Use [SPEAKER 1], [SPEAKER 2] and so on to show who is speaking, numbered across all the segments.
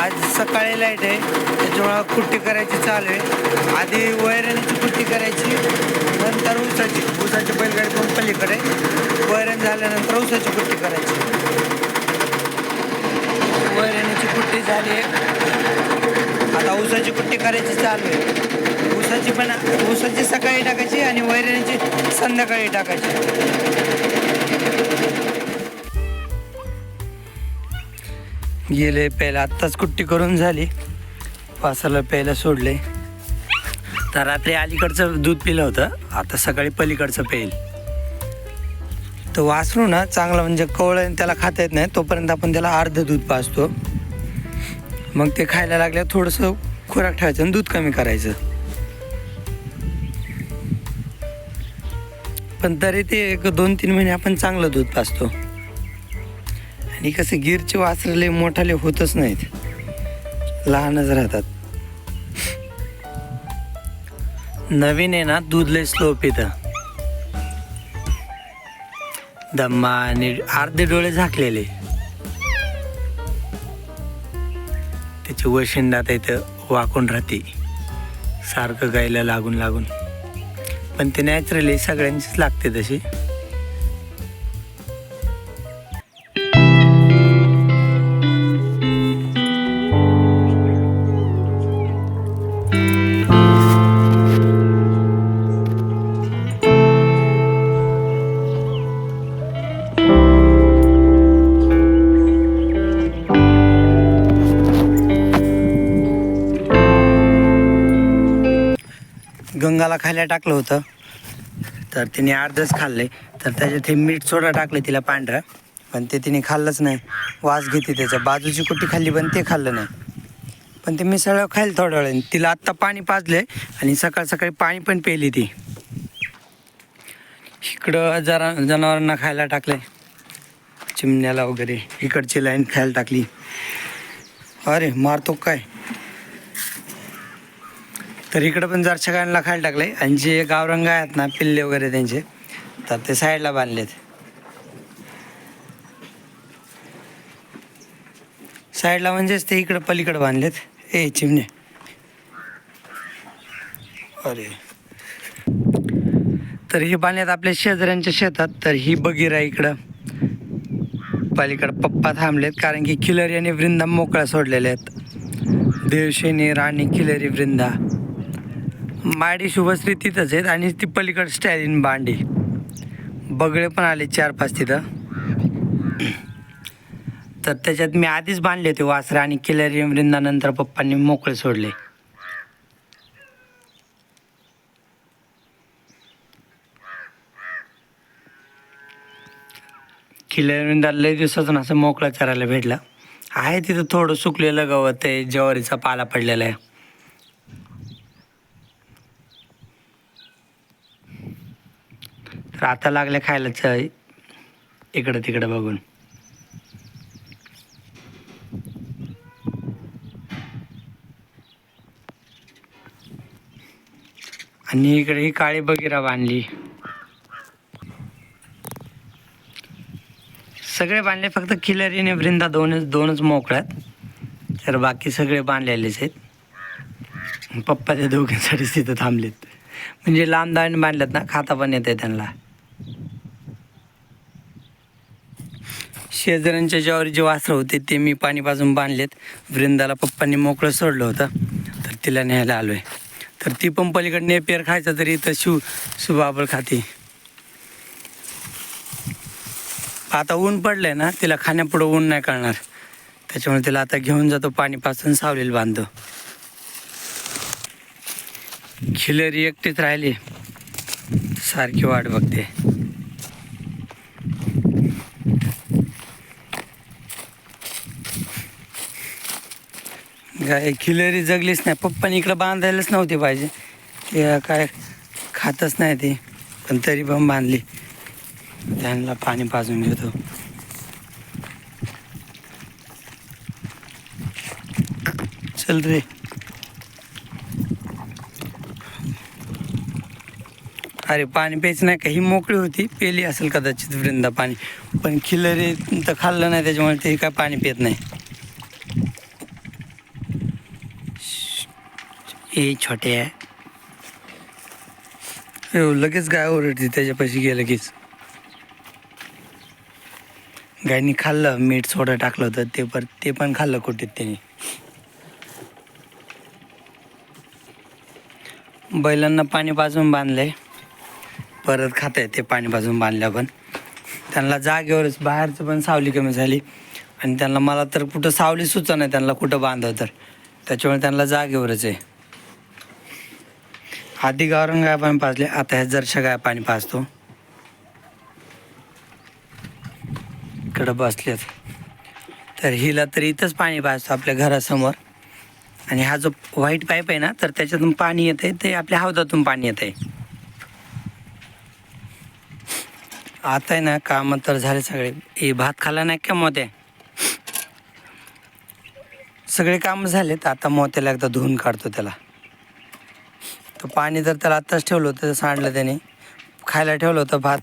[SPEAKER 1] आज सकाळी लाइट आहे. त्याच्यामुळं कुट्टी करायची चालू आहे. आधी वैरणीची कुट्टी करायची नंतर ऊसाची. ऊसाची बैलगाडी पण पलीकडे वैरण झाल्यानंतर ऊसाची कुट्टी करायची. वैरणीची कुट्टी झाली आहे आता ऊसाची कुट्टी करायची चालू आहे. ऊसाची पण ऊसाची सकाळी टाकायची आणि वैरणीची संध्याकाळी टाकायची. गेले प्यायला. आत्ताच कुट्टी करून झाली. वासाला प्यायला सोडले. तर रात्री अलीकडचं दूध पिलं होतं. आता सकाळी पलीकडचं पेल तर वासरू ना चांगलं म्हणजे कवळं त्याला खाता येत नाही. तोपर्यंत आपण त्याला अर्ध दूध पाजतो. मग ते खायला लागल्यावर थोडंसं खुराक ठेवायचं आणि दूध कमी करायचं. पण तरी ते एक दोन तीन महिने आपण चांगलं दूध पाजतो. आणि कसं गिरचे वासरले मोठाले होतच नाहीत. लहानच राहतात. नवीन आहे ना दूध लय स्लो पितं. दम्मा आणि अर्धे डोळे झाकलेले. त्याची वशिंडात इथं वाकून राहते. सारखं गायला लागून लागून. पण ते नॅचरली सगळ्यांचीच लागते तशी. गंगाला खायला टाकलं होतं. तर तिने अर्धच खाल्ले. तर त्याच्यात हे मीठ सोडा टाकले तिला पांढरं. पण ते तिने खाल्लंच नाही. वास घेते त्याच्या बाजूची कुट्टी खाल्ली पण ते खाल्लं नाही. पण ते मिसळ खायला थोड्या वेळाने. तिला आत्ता पाणी पाजले आणि सकाळ सकाळी पाणी पण पेली ती. इकडं जरा जनावरांना खायला टाकले चिमण्याला वगैरे. इकडची लाईन खायला टाकली. अरे मारतो काय? तर इकडं पण जर सगळ्यांना खायला आहे आणि जे गावरंग आहेत ना पिल्ले वगैरे त्यांचे तर ते साईडला बांधलेत. साईडला म्हणजेच ते इकडं पलीकडं बांधलेत. ए चिमणे. अरे. तर हे बांधलेत आपल्या शेजाऱ्यांच्या शेतात. तर ही बगीर आहे इकडं. पलीकडं पप्पा थांबलेत कारण की किलरी आणि वृंदा मोकळ्या सोडलेल्या आहेत. देवशेनी राणी किलरी वृंदा. माडी शुभश्री तिथंच आहेत आणि ती पलीकड स्टॅलिन बांडी. बगळे पण आले चार पाच तिथं. तर त्याच्यात मी आधीच बांधले होते वासरे आणि किलरी वृंदानंतर पप्पांनी मोकळे सोडले. किलरी वृंदा लय दिवसातून असं मोकळा चरायला भेटला. आहे तिथं थोडं सुकलेलं गवत आहे ज्वारीचा पाला पडलेला आहे. तर आता लागले खायलाच इकडं तिकडं बघून. आणि इकडे ही काळी बगिरा बांधली. सगळे बांधले फक्त किलरीने वृंदा दोनच दोनच मोकळ्यात तर बाकी सगळे बांधलेलेच आहेत. पप्पा त्या दोघांसाठी तिथं थांबलेत. म्हणजे लांब दाण बांधलेत ना खाता पण येते त्यांना. शेजाऱ्यांच्या ज्यावर जे वासरं होते ते मी पाणी पाजून बांधलेत. वृंदाला पप्पांनी मोकळं सोडलं होतं. तर तिला न्यायला आलो आहे तर ती पण पलीकडे नेपियर खायचं तरी इथं शिव सुबाबळ खाते. आता ऊन पडलंय ना तिला खाण्यापुढं ऊन नाही कळणार. त्याच्यामुळे तिला आता घेऊन जातो पाणी पासून बांधतो. खिलरी एकटीच राहिली. सारखी वाट बघते. काय खिलरी जगलीच नाही. पप्पाने इकडं बांधायलाच नव्हती पाहिजे. ते काय खातच नाही ते. पण तरी पण बांधली. त्यांना पाणी पाजून घेतो. चल रे. अरे पाणी प्यायचं नाही का? ही मोकळी होती. पेली असेल कदाचित वृंदा पाणी पण खिलरी तर खाल्लं नाही त्याच्यामुळे ते काय पाणी पित नाही. हे छोटे आहे. हो, लगेच गाय ओरडते त्याच्यापाशी गेलं लगेच. गायनी खाल्लं मीठ सोडा टाकलं होतं ते पर ते पण खाल्लं कुठेत त्यांनी. बैलांना पाणी पाजून बांधलंय. परत खात आहे ते पाणी पाजून बांधल्या पण त्यांना जागेवरच बाहेरचं पण सावली कमी झाली. आणि त्यांना मला तर कुठं सावली सुचा नाही त्यांना कुठं बांधव तर. त्याच्यामुळे त्यांना जागेवरच आहे. आधी गावरण गाय पाणी पाजले आता ह्या जरशा गाय पाणी पाजतो. इकडं बसलेत. तर हिला तर इथंच पाणी पाजतो आपल्या घरासमोर. आणि हा जो व्हाईट पाईप आहे ना तर त्याच्यातून पाणी येतं आहे ते आपल्या हौदातून पाणी येत आहे आता आहे ना कामं तर झाले सगळे. हे भात खाला नाही का मोत्या? सगळे कामं झालेत. आता मोत्याला एकदा धुवून काढतो त्याला. तर पाणी तर त्याला आत्ताच ठेवलं होतं तर सांडलं त्याने खायला ठेवलं होतं भात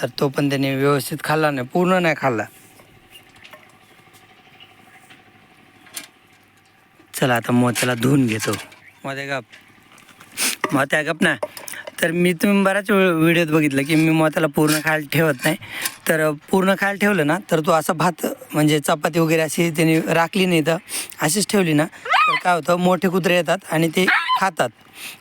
[SPEAKER 1] तर तो पण त्याने व्यवस्थित खाल्ला नाही पूर्ण नाही खाल्ला. चला आता मोत्याला धुवून घेतो. मोत्या गप. मोत्या गप ना. तर मी तुम्ही बऱ्याच वेळ व्हिडिओत बघितलं की मी मोत्याला पूर्ण खायला ठेवत नाही. तर पूर्ण खायला ठेवलं ना तर तो असा भात म्हणजे चपाती वगैरे अशी त्याने राखली नाही तर अशीच ठेवली ना तर काय होतं मोठे कुत्रे येतात आणि ते खातात.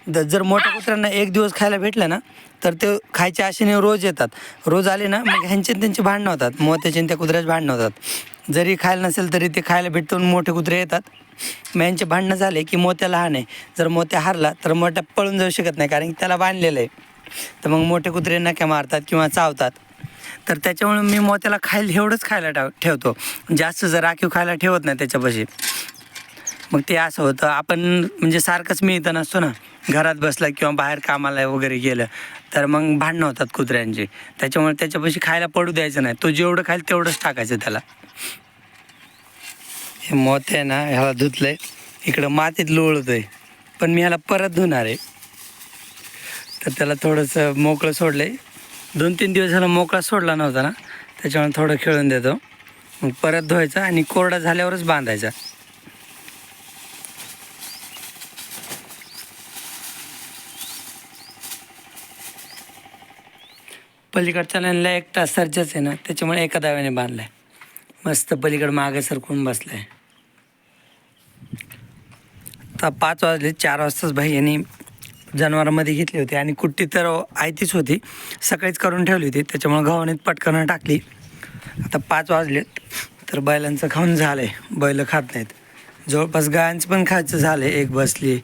[SPEAKER 1] जर मोठ्या कुत्र्यांना एक दिवस खायला भेटलं ना तर ते खायच्या आशेने रोज येतात. रोज आले ना मग ह्यांचे त्यांचे भांडणं होतात. मोत्याचे त्या कुत्र्याचे भांडणं होतात. जरी खायला नसेल तरी ते खायला भेटतो मोठे कुत्रे येतात. मग यांचे भांडणं झाले की मोत्या लहान आहे. जर मोत्या हारला तर मोठ्या पळून जाऊ शकत नाही कारण की त्याला बांधलेलं आहे. तर मग मोठे कुत्रे नक्या मारतात किंवा चावतात. तर त्याच्यामुळे मी मोत्याला खायला एवढंच खायला ठेवतो. जास्त जर राखीव खायला ठेवत नाही त्याच्यापाशी. मग ते असं होतं. आपण म्हणजे सारखंच मी इथं नसतो ना. घरात बसला किंवा बाहेर कामाला वगैरे गेलं तर मग भांडणं होतात कुत्र्यांचे. त्याच्यामुळे त्याच्यापाशी खायला पडू द्यायचं नाही. तो जेवढं खाईल तेवढंच टाकायचं त्याला. हे मोत आहे ना ह्याला धुतलंय. इकडं मातीत लोळतोय. पण मी ह्याला परत धुणार आहे. तर त्याला थोडंसं मोकळं सोडलंय. दोन तीन दिवस ह्याला मोकळा सोडला नव्हता ना. त्याच्यामुळे थोडं खेळून देतो. मग परत धुवायचा आणि कोरडा झाल्यावरच बांधायचा. पलीकडच्या लाईनला एक तास आहे ना त्याच्यामुळे एका दाव्याने आहे मस्त पलीकडं मागे सरकून बसलाय. आता पाच वाजले चार वाजताच भाई यांनी जनावरांमध्ये घेतली होती आणि कुट्टी तर आयतीच होती सकाळीच करून ठेवली होती त्याच्यामुळे गव्हाणीत पटकन टाकली. आता पाच वाजलेत तर बैलांचं खाऊन झालं आहे बैलं खात नाहीत. जवळपास गायांचं पण खायचं झालं आहे एक बसली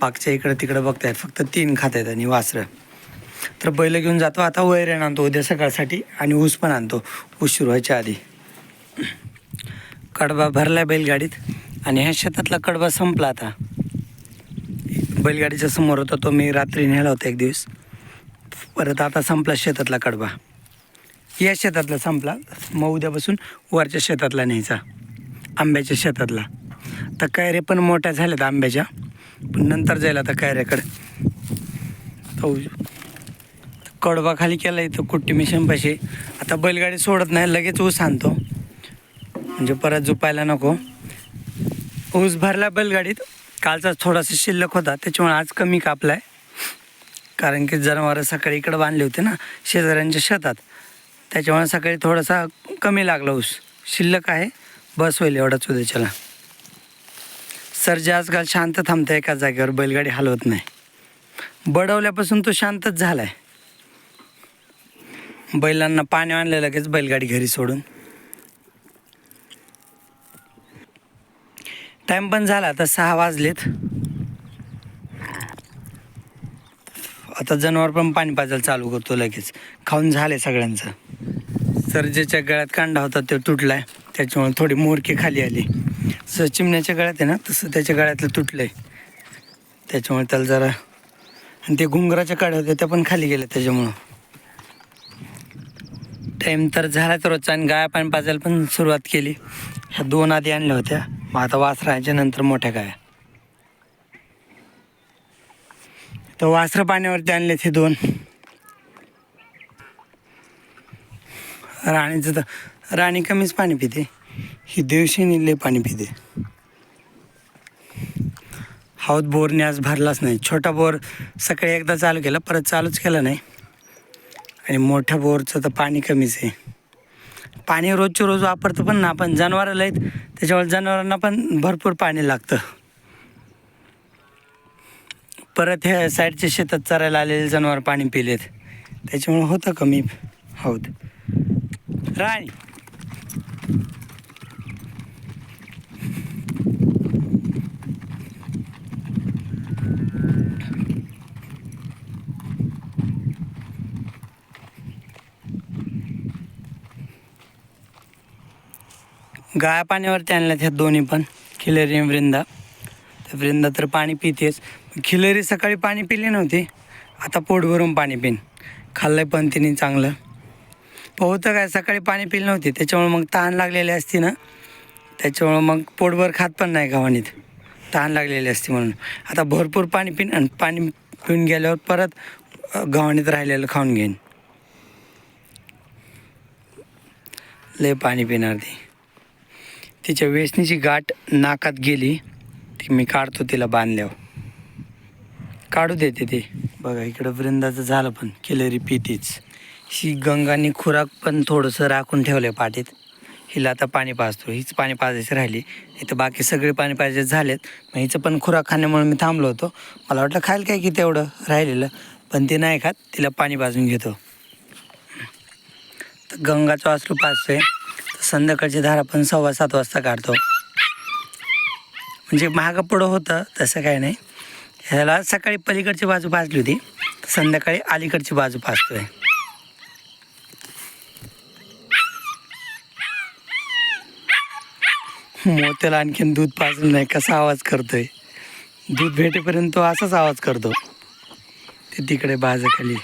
[SPEAKER 1] बागच्या इकडं तिकडं बघतायत फक्त तीन खात आहेत आणि वासरं. तर बैल घेऊन जातो. आता वैरण आणतो उद्या सकाळसाठी आणि ऊस पण आणतो. उशीर व्हायच्या आधी. कडबा भरला बैलगाडीत आणि ह्या शेतातला कडबा संपला आता. बैलगाडीच्या समोर होता तो मी रात्री नेला होता एक दिवस. परत आता संपला शेतातला कडबा. या शेतातला संपला. मग उद्यापासून वरच्या शेतातला न्यायचा. आंब्याच्या शेतातला. तर कैरे पण मोठ्या झाल्यात आंब्याच्या. पण नंतर जाईल आता कैऱ्याकडे. कडवाखाली खाली केला इथं कुट्टी मिशनपाशी. आता बैलगाडी सोडत नाही लगेच ऊस आणतो. म्हणजे परत झुपायला नको. ऊस भरला बैलगाडीत. कालचा थोडासा शिल्लक होता त्याच्यामुळे आज कमी कापलाय. कारण की जनावरं सकाळी इकडं बांधले होते ना शेजाऱ्यांच्या शेतात. त्याच्यामुळे सकाळी थोडासा कमी लागला ऊस. शिल्लक आहे बस होईल एवढाच उद्याच्याला सरजे आजकाल शांत थांबतं एका जागेवर बैलगाडी हलवत नाही. बडवल्यापासून तो शांतच झालाय. बैलांना पाणी आणलं लगेच बैलगाडी घरी सोडून. टाईम पण झाला आता सहा वाजलेत. आता जनावर पण पाणी पाजायला चालू करतो लगेच. खाऊन झाले सगळ्यांचं. सर्जेच्या गळ्यात कांडा होता तो तुटलाय. त्याच्यामुळे थोडी मोरकी खाली आली. जसं चिमण्याच्या गळ्यात आहे ना तसं त्याच्या गळ्यातलं तुटलंय. त्याच्यामुळे त्याला जरा आणि ते घुंगराच्या काड्या होत्या त्या पण खाली गेल्या त्याच्यामुळं. टाईम तर झाला तर रोजचा आणि गाया पाणी पाजायला पण सुरुवात केली. ह्या दोन आधी आणल्या होत्या. मग आता वासराच्या नंतर मोठ्या गाया. तर वासरं पाण्यावरती आणले ते दोन. राणीचं तर राणी कमीच पाणी पिते. ही दिवशी लय पाणी पिते. हौद बोरने आज भरलाच नाही. छोटा बोर सकाळी एकदा चालू केला परत चालूच केला नाही. आणि मोठ्या बोरचं तर पाणी कमीच आहे. पाणी रोजच्या रोज वापरतो पण ना आपण जनावराला आहेत त्याच्यामुळे जनावरांना पण भरपूर पाणी लागतं. परत ह्या साईडच्या शेतात चरायला आलेले जनावर पाणी पिलेत. त्याच्यामुळे होतं कमी हौद राणी गाळ्या पाण्यावरती आणल्यात ह्या दोन्ही पण. खिलरी आणि वृंदा. तर वृंदा तर पाणी पितेच. खिलरी सकाळी पाणी पिली नव्हती. आता पोट भरून पाणी पिन. आहे पण तिने चांगलं. पोहतं काय सकाळी पाणी पिलं नव्हती. त्याच्यामुळे मग तहान लागलेली असती ना. त्याच्यामुळं मग पोटभर खात पण नाही गव्हाणीत तहान लागलेली असते म्हणून. आता भरपूर पाणी पिन आणि पाणी पिऊन गेल्यावर परत गव्हाणीत राहिलेलं खाऊन घेईन. लय पाणी पिणार ती. तिच्या वेचणीची गाठ नाकात गेली ती मी काढतो तिला बांधल्यावर. काढू देते ते. बघा इकडं वृंदाचं झालं पण केलेरी पितीच ही गंगाने खुराक पण थोडंसं राखून ठेवलं आहे पाठीत. हिला आता पाणी पाजतो. हीच पाणी पाजायची राहिली. इथं बाकी सगळे पाणी पाजायचे झालेत. मग हिचं पण खुराक खाण्यामुळे मी थांबलो होतो. मला वाटलं खायला काय की तेवढं राहिलेलं? पण ते नाही खात. तिला पाणी पाजून घेतो. तर गंगाचं वासरू पाजतोय. संध्याकाळची धार आपण सव्वा सात वाजता काढतो. म्हणजे मागं पुढं होतं तसं काय नाही. ह्याला सकाळी पलीकडची बाजू भाजली होती संध्याकाळी अलीकडची बाजू पाजतोय मोत्याला आणखीन दूध पाजलं नाही कसा आवाज करतोय? दूध भेटेपर्यंत तो असाच आवाज करतो. ते तिकडे बाजाखाली.